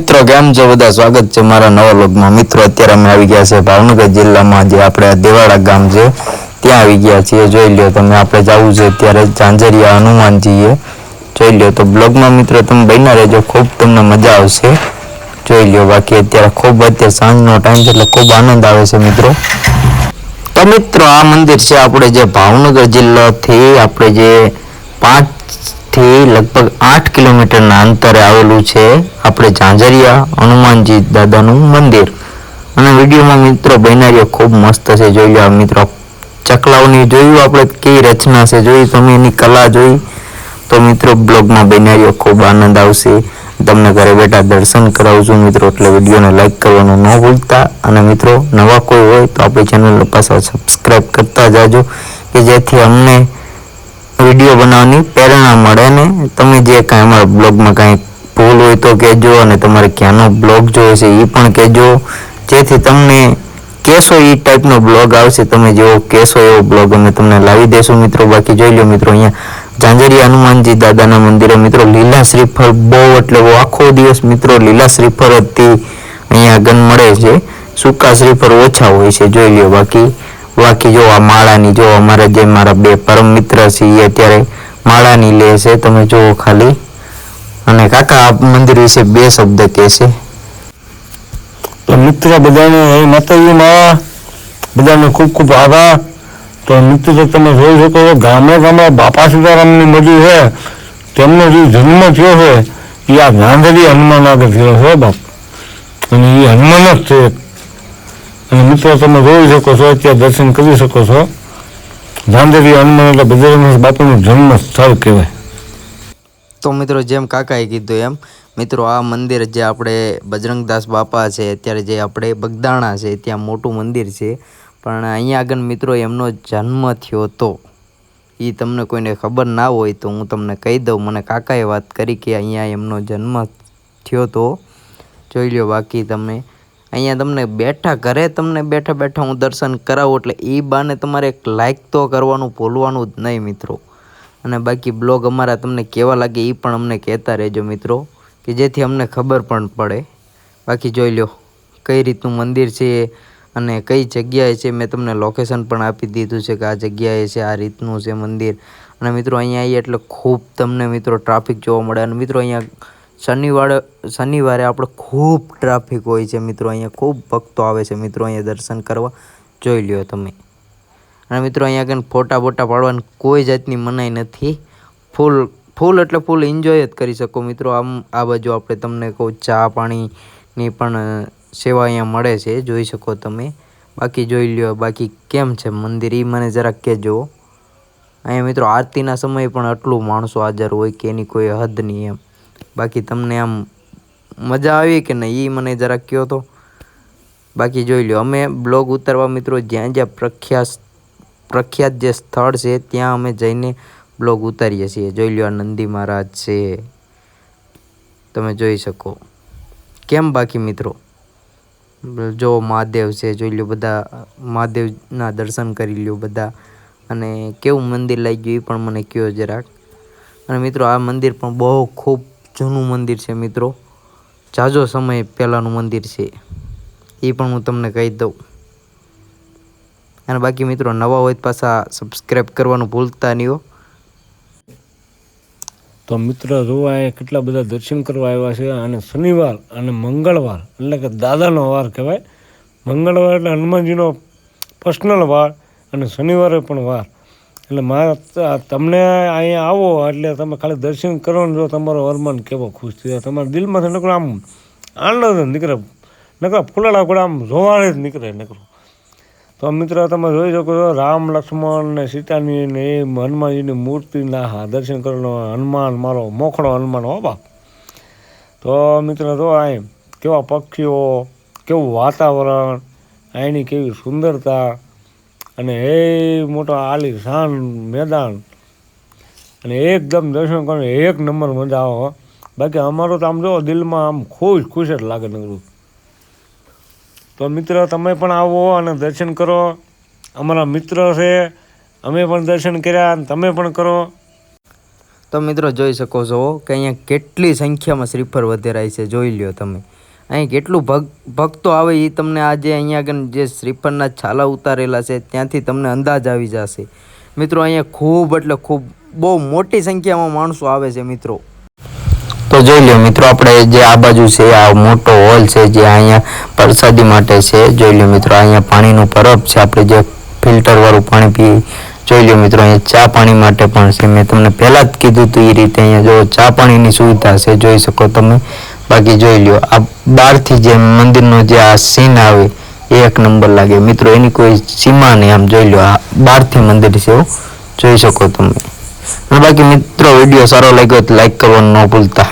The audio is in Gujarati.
મિત્રો, કેમ છો? બધા સ્વાગત છે મારા નવા લોગમાં મિત્રો, અત્યારે અમે આવી ગયા છે ભાવનગર જિલ્લામાં, જે આપણે દેવાડા ગામ છે, ત્યાં આવી ગયા છીએ. જોઈ લ્યો, તમે આપણે જવું છે અત્યારે ઝાંઝરિયા હનુમાનજીએ. જોઈ લો તો બ્લોગમાં મિત્રો, તમે બન્યા રહેજો. ખૂબ તમને મજા આવશે. જોઈ લો બાકી અત્યારે ખૂબ, અત્યારે સાંજનો ટાઈમ છે એટલે ખૂબ આનંદ આવે છે મિત્રો. તો મિત્રો, આ મંદિર છે આપણે જે ભાવનગર જિલ્લાથી આપણે જે પાંચ થી લગભગ આઠ કિલોમીટરના અંતરે આવેલું છે આપણે ઝાંઝરિયા હનુમાનજી દાદાનું મંદિર. અને વિડીયોમાં મિત્રો બનારીઓ ખૂબ મસ્ત છે. જોઈ લો મિત્રો ચકલાઓની જોયું આપણે કઈ રચના છે? જોઈ, તમે એની કલા જોઈ તો મિત્રો બ્લોગમાં બનારીઓ ખૂબ આનંદ આવશે. તમને ઘરે બેઠા દર્શન કરાવું મિત્રો, એટલે વિડીયોને લાઇક કરવાનું ન ભૂલતા. અને મિત્રો, નવા કોઈ હોય તો આપણી ચેનલ પાછા સબસ્ક્રાઈબ કરતા જાજો, કે જેથી અમને વીડિયો બનાવવાની પ્રેરણા મળે ને? તમે જે કાંઈ અમારા બ્લોગમાં કાંઈ ભૂલ હોય તો કહેજો અને તમારે ક્યાંનો બ્લોગ જોયો છે એ પણ કહેજો. જેથી તમને કહેશો એ ટાઈપનો બ્લોગ આવશે, તમે જેવો કહેશો એવો બ્લોગ અમે તમને લાવી દેશું મિત્રો. બાકી જોઈ લો મિત્રો, અહીંયા ઝાંઝરી હનુમાનજી દાદાના મંદિરે મિત્રો લીલા શ્રીફળ બહુ એટલે બહુ આખો દિવસ મિત્રો લીલા શ્રીફળથી અહીંયા આગળ મળે છે. સૂકા શ્રીફળ ઓછા હોય છે, જોઈ લ્યો બાકી. બાકી જો આ માળાની જો અમારા જે મારા બે પરમ મિત્ર છે એ અત્યારે માળાની લે છે, તમે જુઓ ખાલી. અને કાકા આ મંદિર વિશે બે શબ્દ કહેશે તો મિત્ર બધાને એ માતાજીમાં બધાને ખૂબ ખૂબ આભાર. તો મિત્ર તમે જોઈ શકો છો, ગામે ગામે બાપા સીતારામની મંદિર છે. તેમનો જે જન્મ થયો છે એ આ ગાંધરી હનુમાન આગળ થયો છે, બાપ. અને એ હનુમાન જ છે. અને મિત્રો, તમે જોઈ શકો છો અત્યારે દર્શન કરી શકો છો. ગાંધરી હનુમાન એટલે બજરંગ બાપુનું જન્મ સ્થળ કહેવાય. તો મિત્રો, જેમ કાકાએ કીધું એમ, મિત્રો, આ મંદિર જે આપણે બજરંગદાસ બાપા છે, અત્યારે જે આપણે બગદાણા છે, ત્યાં મોટું મંદિર છે. પણ અહીંયા આગળ મિત્રો, એમનો જન્મ થયો હતો એ તમને કોઈને ખબર ના હોય તો હું તમને કહી દઉં. મને કાકાએ વાત કરી કે અહીંયા એમનો જન્મ થયો હતો જોઈ લો બાકી તમે. અહીંયા તમને બેઠા ઘરે તમને બેઠા બેઠા હું દર્શન કરાવું એટલે એ બાને તમારે એક લાઇક તો કરવાનું, ભૂલવાનું જ નહીં મિત્રો. અને બાકી બ્લોગ અમારા તમને કેવા લાગે એ પણ અમને કહેતા રહેજો મિત્રો, કે જેથી અમને ખબર પણ પડે. બાકી જોઈ લો કઈ રીતનું મંદિર છે અને કઈ જગ્યાએ છે, મેં તમને લોકેશન પણ આપી દીધું છે કે આ જગ્યાએ છે, આ રીતનું છે મંદિર. અને મિત્રો અહીંયા આવીએ એટલે ખૂબ તમને મિત્રો ટ્રાફિક જોવા મળે. અને મિત્રો અહીંયા શનિવારે શનિવારે આપણે ખૂબ ટ્રાફિક હોય છે મિત્રો, અહીંયા ખૂબ ભક્તો આવે છે મિત્રો, અહીંયા દર્શન કરવા. જોઈ લ્યો તમે. અને મિત્રો, અહીંયા કંઈ ફોટા બોટા પાડવાની કોઈ જાતની મનાઈ નથી. ફૂલ ફૂલ એટલે ફૂલ એન્જોય જ કરી શકો મિત્રો. આમ, આ બાજુ આપણે તમને કહું, ચા પાણીની પણ સેવા અહીંયા મળે છે, જોઈ શકો તમે. બાકી જોઈ લ્યો, બાકી કેમ છે મંદિર? એ મને જરાક કહેજો. અહીંયા મિત્રો, આરતીના સમયે પણ આટલું માણસો હાજર હોય કે એની કોઈ હદ નહીં એમ. બાકી તમને આમ મજા આવી કે નહીં એ મને જરાક કહો તો. બાકી જોઈ લો અમે બ્લોગ ઉતારવા મિત્રો જ્યાં જ્યાં પ્રખ્યાત પ્રખ્યાત જે સ્થળ છે, ત્યાં અમે જઈને બ્લોગ ઉતારીએ છીએ. જોઈ લો આ નંદી મહારાજ છે. તમે જોઈ શકો. કેમ બાકી મિત્રો? જો મહાદેવ છે, જોઈ લો બધા, મહાદેવના દર્શન કરી લ્યો બધા. અને કેવું મંદિર લાગ્યું એ પણ મને કહો જરાક. અને મિત્રો, આ મંદિર પણ બહુ ખૂબ જૂનું મંદિર છે મિત્રો. ઝાઝો સમય પહેલાંનું મંદિર છે. એ પણ હું તમને કહી દઉં. અને બાકી મિત્રો, નવા હોય પાછા સબસ્ક્રાઈબ કરવાનું ભૂલતા નહીં હો. તો મિત્રો, જોવા કેટલા બધા દર્શન કરવા આવ્યા છે. અને શનિવાર અને મંગળવાર, એટલે કે દાદાનો વાર કહેવાય. મંગળવાર એટલે હનુમાનજીનો પર્સનલ વાર અને શનિવારે પણ વાર. એટલે મારા તમને અહીંયા આવો એટલે તમે ખાલી દર્શન કરો ને જો તમારો હરમન કેવો ખુશ થયો. તમારા દિલમાંથી નકરો આમ આનંદ જ નીકળે. નકરો ફૂલાડા கூட આમ જોવાને જ નીકળે નકરો. તો મિત્રો, તમે જોઈ શકો છો રામ, લક્ષ્મણ ને સીતાની ને એ હનુમાનજીની મૂર્તિના દર્શન કરવાનો હનુમાન, મારો મોખડો હનુમાન હો બાપ. તો મિત્રો, જો અહીં કેવા પક્ષીઓ, કેવું વાતાવરણ અહીંની કેવી સુંદરતા અને એ મોટો આલી શાન મેદાન. અને એકદમ દર્શન કરો એક નંબર મજા આવો બાકી અમારો તો આમ જો દિલમાં આમ ખુશ ખુશ જ લાગે નગરું. તો મિત્ર, તમે પણ આવો અને દર્શન કરો. અમારા મિત્ર છે, અમે પણ દર્શન કર્યા અને તમે પણ કરો. તો મિત્રો, જોઈ શકો છો કે અહીંયા કેટલી સંખ્યામાં શ્રીફળ વધેરાય છે, જોઈ લ્યો તમે. અહીં કેટલું ભગ, ભક્તો આવે એ તમને આજે અહીંયા આગળ જે શ્રીફળના છાલા ઉતારેલા છે, ત્યાંથી તમને અંદાજ આવી જશે. મિત્રો, અહીંયા ખૂબ એટલે ખૂબ, બહુ મોટી સંખ્યામાં માણસો આવે છે, મિત્રો. તો જોઈ લો મિત્રો, આપણે જે આ બાજુ છે, આ મોટો હોલ છે, જે અહીંયા પ્રસાદી માટે છે, જોઈ લો મિત્રો, અહીંયા પાણીનું પરબ છે, આપણે જે ફિલ્ટરવાળું પાણી પી, જોઈ લો મિત્રો, અહીંયા ચા પાણી માટે પણ છે. મેં તમને પહેલા જ કીધું હતું એ રીતે અહીંયા જો ચા પાણીની સુવિધા છે, જોઈ શકો તમે. બાકી જોઈ લ્યો, આ બહારથી જે મંદિરનો જે આ સીન આવે, એ એક નંબર લાગે. મિત્રો, એની કોઈ સીમા નહીં, આમ જોઈ લો આ બહારથી મંદિર છે જોઈ શકો તમે. બાકી મિત્રો વીડિયો સારો લાગ્યો તો લાઈક કરવાનું ન ભૂલતા.